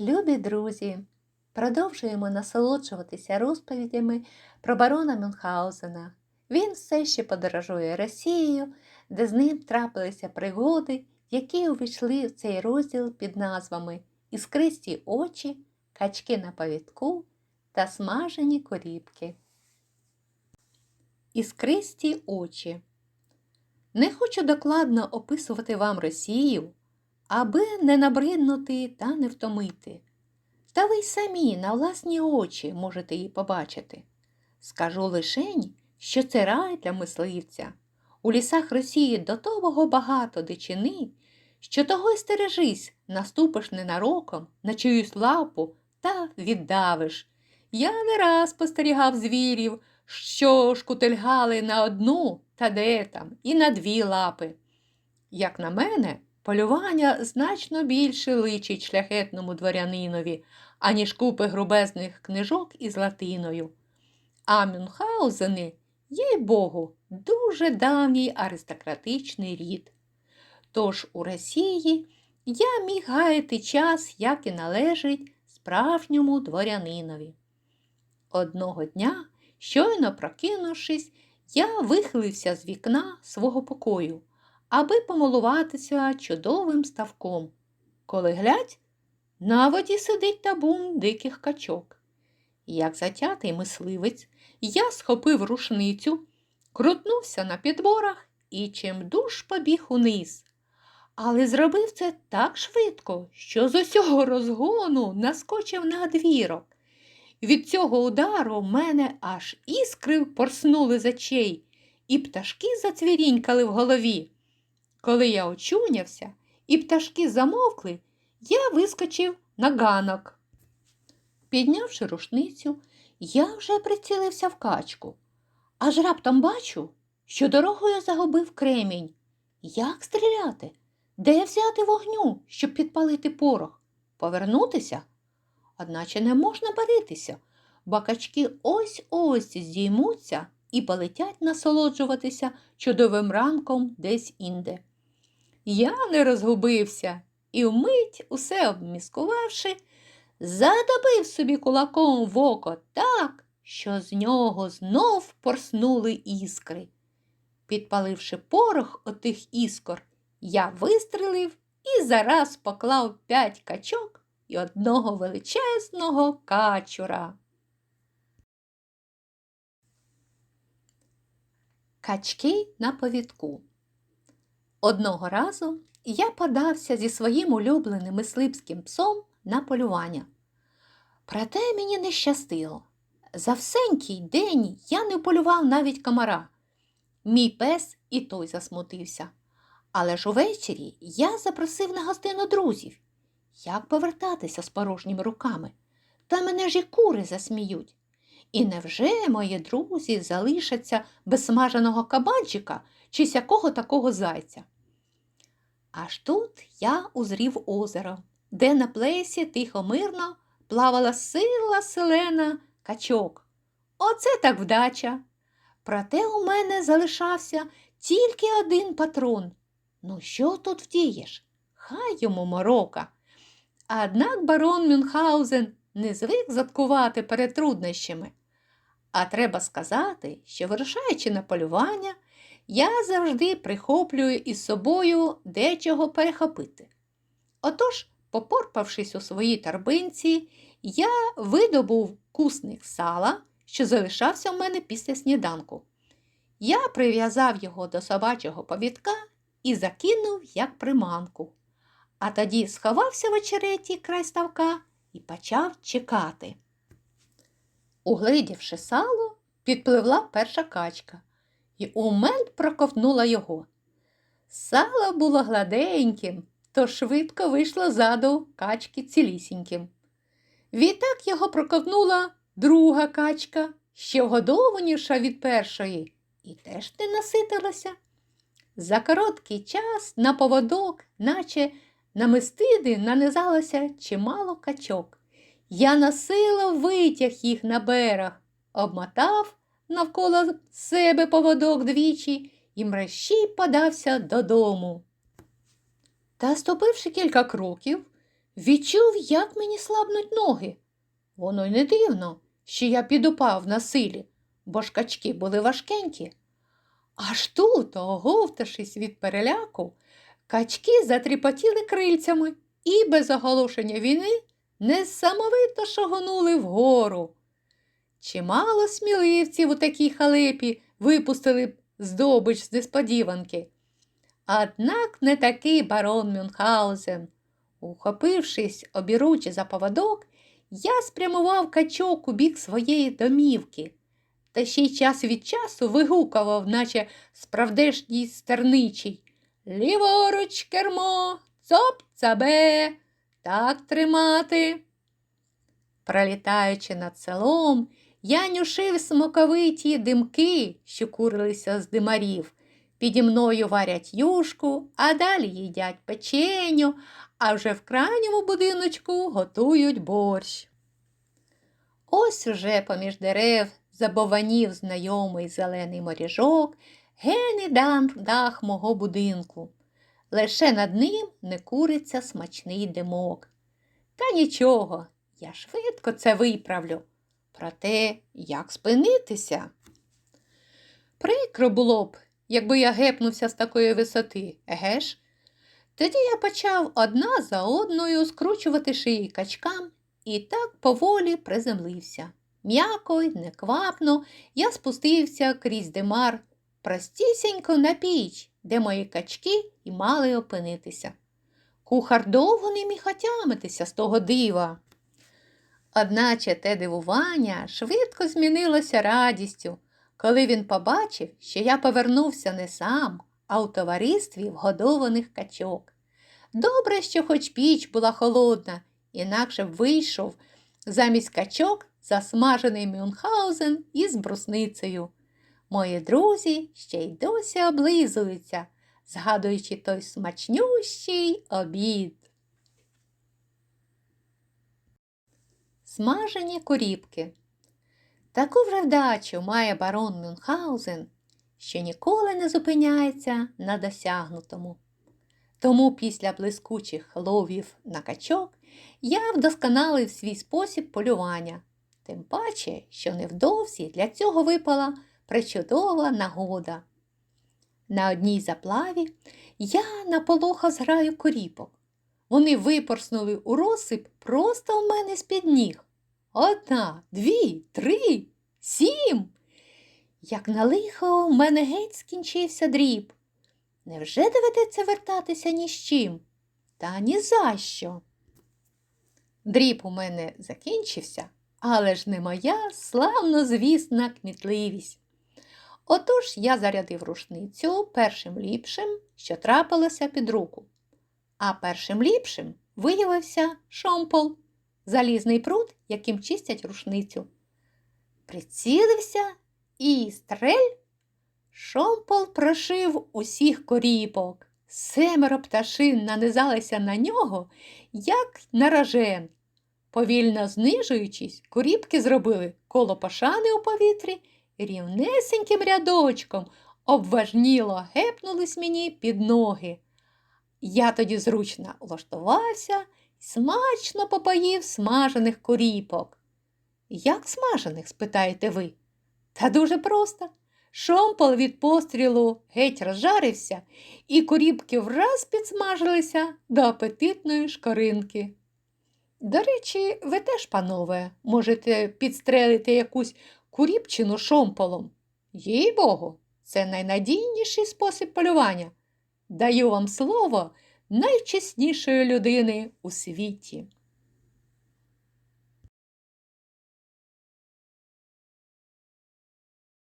Любі друзі, продовжуємо насолоджуватися розповідями про барона Мюнхгаузена. Він все ще подорожує Росією, де з ним трапилися пригоди, які увійшли в цей розділ під назвами Іскристі очі, качки на повідку та смажені корібки. Іскристі очі. Не хочу докладно описувати вам Росію, аби не набриднути та не втомити. Та ви й самі на власні очі можете її побачити. Скажу лишень, що це рай для мисливця. У лісах Росії до того багато дичини, що того й стережись, наступиш ненароком на чиюсь лапу та віддавиш. Я не раз спостерігав звірів, що шкутильгали на одну та де там, і на дві лапи. Як на мене, полювання значно більше личить шляхетному дворянинові, аніж купи грубезних книжок із латиною. А Мюнхгаузени, їй Богу, дуже давній аристократичний рід. Тож у Росії я міг гаяти час, як і належить справжньому дворянинові. Одного дня, щойно прокинувшись, я вихилився з вікна свого покою, аби помилуватися чудовим ставком. Коли глядь, на воді сидить табун диких качок. Як затятий мисливець, я схопив рушницю, крутнувся на підборах і чимдуж побіг униз. Але зробив це так швидко, що з усього розгону наскочив на двірок. Від цього удару мене аж іскри порснули з очей, і пташки зацвірінькали в голові. Коли я очунявся і пташки замовкли, я вискочив на ганок. Піднявши рушницю, я вже прицілився в качку, аж раптом бачу, що дорогою загубив кремінь. Як стріляти? Де взяти вогню, щоб підпалити порох? Повернутися? Одначе не можна баритися, бо качки ось-ось здіймуться і полетять насолоджуватися чудовим ранком десь інде. Я не розгубився і вмить, усе обміскувавши, задобив собі кулаком в око так, що з нього знов порснули іскри. Підпаливши порох отих іскор, я вистрелив і зараз поклав п'ять качок і одного величезного качура. Качки на повідку. Одного разу я подався зі своїм улюбленим мисливським псом на полювання. Проте мені не щастило. За всенький день я не полював навіть комара. Мій пес і той засмутився. Але ж увечері я запросив на гостину друзів. Як повертатися з порожніми руками? Та мене ж і кури засміють. І невже мої друзі залишаться без смаженого кабанчика чи сякого такого зайця? Аж тут я узрів озеро, де на плесі тихо мирно плавала сила селена качок. Оце так вдача. Проте у мене залишався тільки один патрон. Ну, що тут вдієш? Хай йому морока. Однак барон Мюнхгаузен не звик заткувати перед труднощами. А треба сказати, що, вирушаючи на полювання, я завжди прихоплюю із собою дечого перехопити. Отож, попорпавшись у своїй торбинці, я видобув кусник сала, що залишався в мене після сніданку. Я прив'язав його до собачого повідка і закинув як приманку. А тоді сховався в очереті край ставка і почав чекати. Угледівши сало, підпливла перша качка і умель проковтнула його. Сало було гладеньким, то швидко вийшло заду качки цілісіньким. Відтак його проковтнула друга качка, ще вгодованіша від першої, і теж не наситилася. За короткий час на поводок, наче на мистиди, нанизалося чимало качок. Я насилу витяг їх на берег, обмотав навколо себе поводок двічі і мрещій подався додому. Та, ступивши кілька кроків, відчув, як мені слабнуть ноги. Воно й не дивно, що я підупав на силі, бо ж качки були важкенькі. Аж тут, оговтавшись від переляку, качки затріпотіли крильцями і без оголошення війни несамовито шагонули вгору. Чимало сміливців у такій халепі випустили б здобич з несподіванки. Однак не такий барон Мюнхгаузен. Ухопившись обіручі за поводок, я спрямував качок у бік своєї домівки, та ще й час від часу вигукував, наче справдешній стерничий. Ліворуч кермо, цоп цабе, так тримати. Пролітаючи над селом, я нюшив смоковиті димки, що курилися з димарів. Піді мною варять юшку, а далі їдять печеню, а вже в крайньому будиночку готують борщ. Ось уже поміж дерев забованів знайомий зелений моріжок, гений дан дах мого будинку. Лише над ним не куриться смачний димок. Та нічого, я швидко це виправлю. Проте, як спинитися? Прикро було б, якби я гепнувся з такої висоти, еге ж? Тоді я почав одна за одною скручувати шиї качкам і так поволі приземлився. М'яко й неквапно я спустився крізь димар простісінько на піч, де мої качки і мали опинитися. Кухар довго не міг отямитися з того дива. Одначе те дивування швидко змінилося радістю, коли він побачив, що я повернувся не сам, а у товаристві вгодованих качок. Добре, що хоч піч була холодна, інакше вийшов замість качок засмажений Мюнхгаузен із брусницею. Мої друзі ще й досі облизуються, згадуючи той смачнющий обід. Смажені коріпки. Таку вже вдачу має барон Мюнхгаузен, що ніколи не зупиняється на досягнутому. Тому після блискучих ловів на качок я вдосконалив свій спосіб полювання, тим паче, що невдовзі для цього випала причудова нагода. На одній заплаві я наполохав зграю коріпок. Вони випорснули у розсип просто в мене з-під ніг. Одна, дві, три, сім. Як на лихо, в мене геть скінчився дріб. Невже доведеться вертатися ні з чим? Та ні за що. Дріб у мене закінчився, але ж не моя славно звісна кмітливість. Отож я зарядив рушницю першим ліпшим, що трапилося під руку. А першим ліпшим виявився шомпол, залізний пруд, яким чистять рушницю. Прицілився і стрель. Шомпол прошив усіх коріпок. Семеро пташин нанизалися на нього, як на ражен. Повільно знижуючись, коріпки зробили коло пошани у повітрі рівнесеньким рядочком обважніло гепнулись мені під ноги. Я тоді зручно влаштувався і смачно попоїв смажених коріпок. Як смажених, спитаєте ви? Та дуже просто. Шомпол від пострілу геть розжарився, і коріпки враз підсмажилися до апетитної шкоринки. До речі, ви теж, панове, можете підстрелити якусь куріпчину шомполом. Їй богу, це найнадійніший спосіб полювання. Даю вам слово найчеснішої людини у світі.